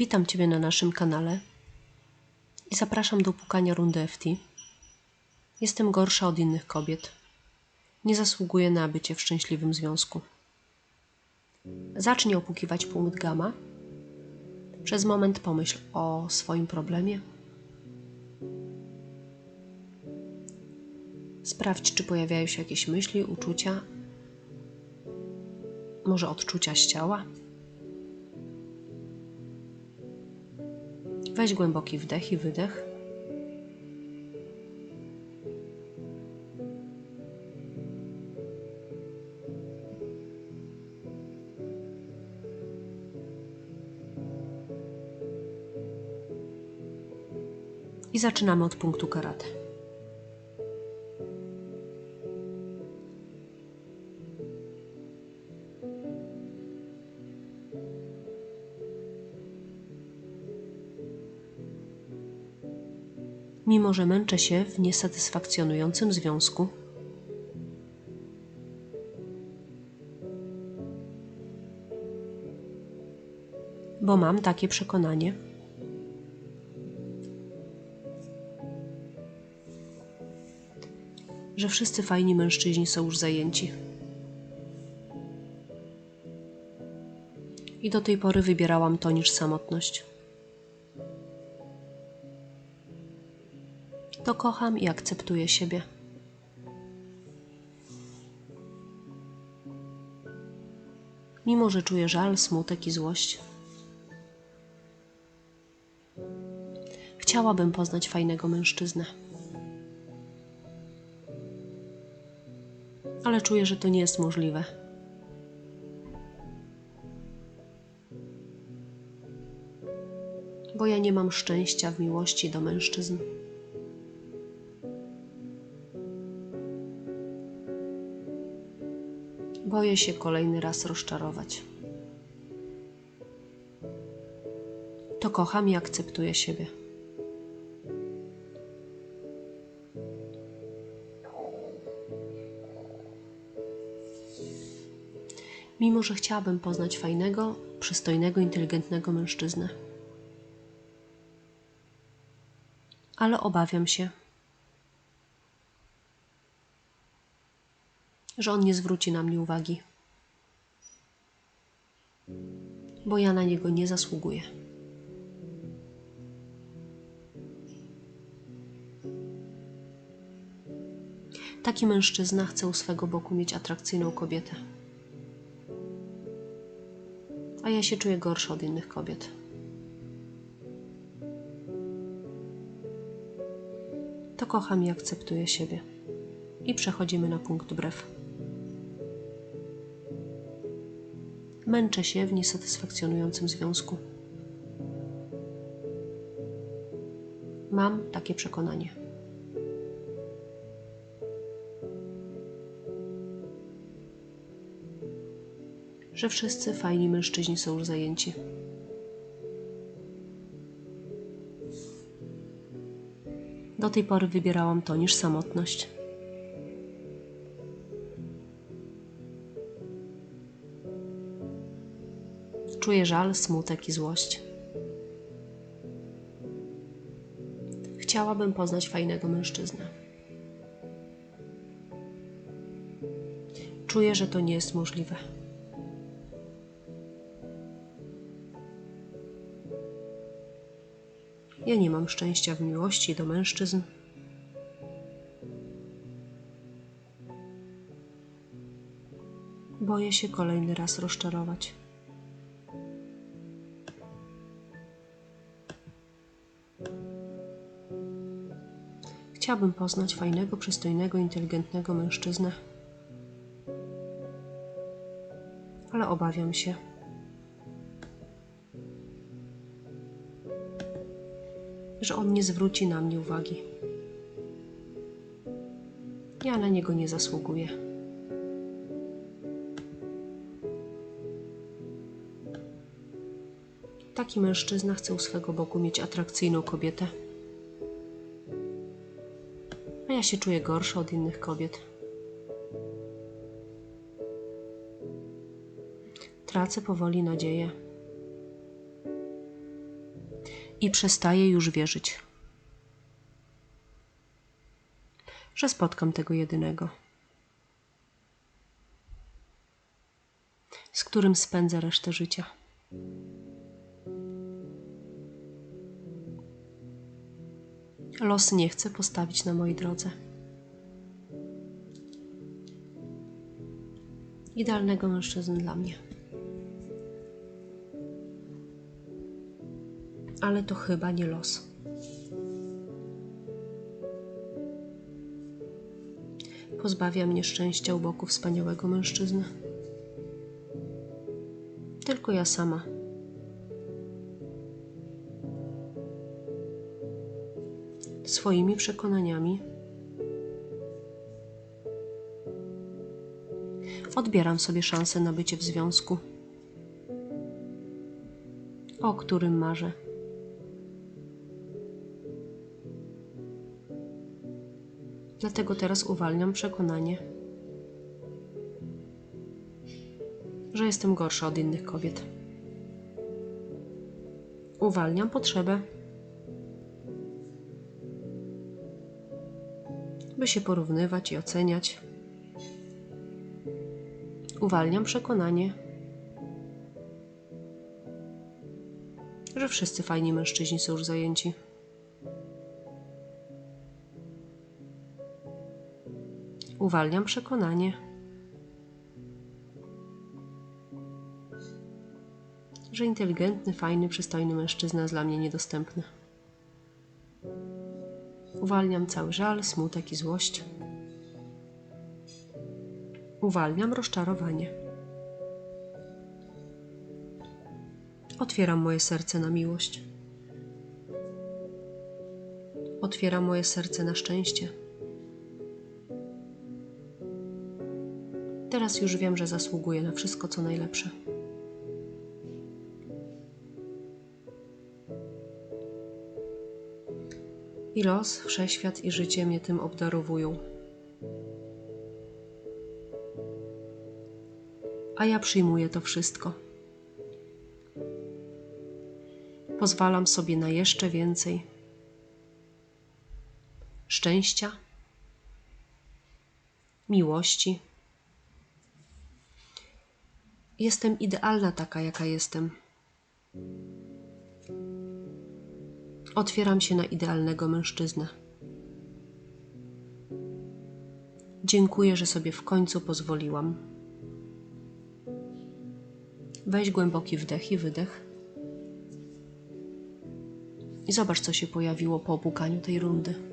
Witam Ciebie na naszym kanale i zapraszam do pukania rundy FT. Jestem gorsza od innych kobiet. Nie zasługuję na bycie w szczęśliwym związku. Zacznij opukiwać punkt gamma. Przez moment pomyśl o swoim problemie. Sprawdź, czy pojawiają się jakieś myśli, uczucia, może odczucia z ciała. Weź głęboki wdech i wydech. I zaczynamy od punktu karate. Mimo, że męczę się w niesatysfakcjonującym związku, bo mam takie przekonanie, że wszyscy fajni mężczyźni są już zajęci. I do tej pory wybierałam to niż samotność. To kocham i akceptuję siebie. Mimo, że czuję żal, smutek i złość, chciałabym poznać fajnego mężczyznę. ale czuję, że to nie jest możliwe. Bo ja nie mam szczęścia w miłości do mężczyzn. Boję się kolejny raz rozczarować. To kocham i akceptuję siebie. mimo że chciałabym poznać fajnego, przystojnego, inteligentnego mężczyznę. Ale obawiam się, że on nie zwróci na mnie uwagi, bo ja na niego nie zasługuję. Taki mężczyzna chce u swego boku mieć atrakcyjną kobietę a ja się czuję gorsza od innych kobiet. To kocham i akceptuję siebie. I przechodzimy na punkt brew. Męczę się w niesatysfakcjonującym związku. Mam takie przekonanie. że wszyscy fajni mężczyźni są już zajęci. Do tej pory wybierałam to niż samotność. Czuję żal, smutek i złość. Chciałabym poznać fajnego mężczyznę. Czuję, że to nie jest możliwe. Ja nie mam szczęścia w miłości do mężczyzn. Boję się kolejny raz rozczarować. Chciałbym poznać fajnego, przystojnego, inteligentnego mężczyznę, ale obawiam się, że on nie zwróci na mnie uwagi. Ja na niego nie zasługuję. Taki mężczyzna chce u swego boku mieć atrakcyjną kobietę, a ja się czuję gorsza od innych kobiet. Tracę powoli nadzieję. I przestaję już wierzyć, że spotkam tego jedynego, z którym spędzę resztę życia. Los nie chce postawić na mojej drodze. Idealnego mężczyzny dla mnie. Ale to chyba nie los. Pozbawia mnie szczęścia u boku wspaniałego mężczyzny. Tylko ja sama. Swoimi przekonaniami odbieram sobie szansę na bycie w związku, o którym marzę. Dlatego teraz uwalniam przekonanie, że jestem gorsza od innych kobiet. Uwalniam potrzebę, by się porównywać i oceniać. Uwalniam przekonanie, że wszyscy fajni mężczyźni są już zajęci. Uwalniam przekonanie, że inteligentny, fajny, przystojny mężczyzna jest dla mnie niedostępny. Uwalniam cały żal, smutek i złość. Uwalniam rozczarowanie. Otwieram moje serce na miłość. Otwieram moje serce na szczęście. Teraz już wiem, że zasługuję na wszystko, co najlepsze. I los, wszechświat i życie mnie tym obdarowują. A ja przyjmuję to wszystko. Pozwalam sobie na jeszcze więcej szczęścia, miłości. Jestem idealna taka, jaka jestem. Otwieram się na idealnego mężczyznę. Dziękuję, że sobie w końcu pozwoliłam. Weź głęboki wdech i wydech. I zobacz, co się pojawiło po opukaniu tej rundy.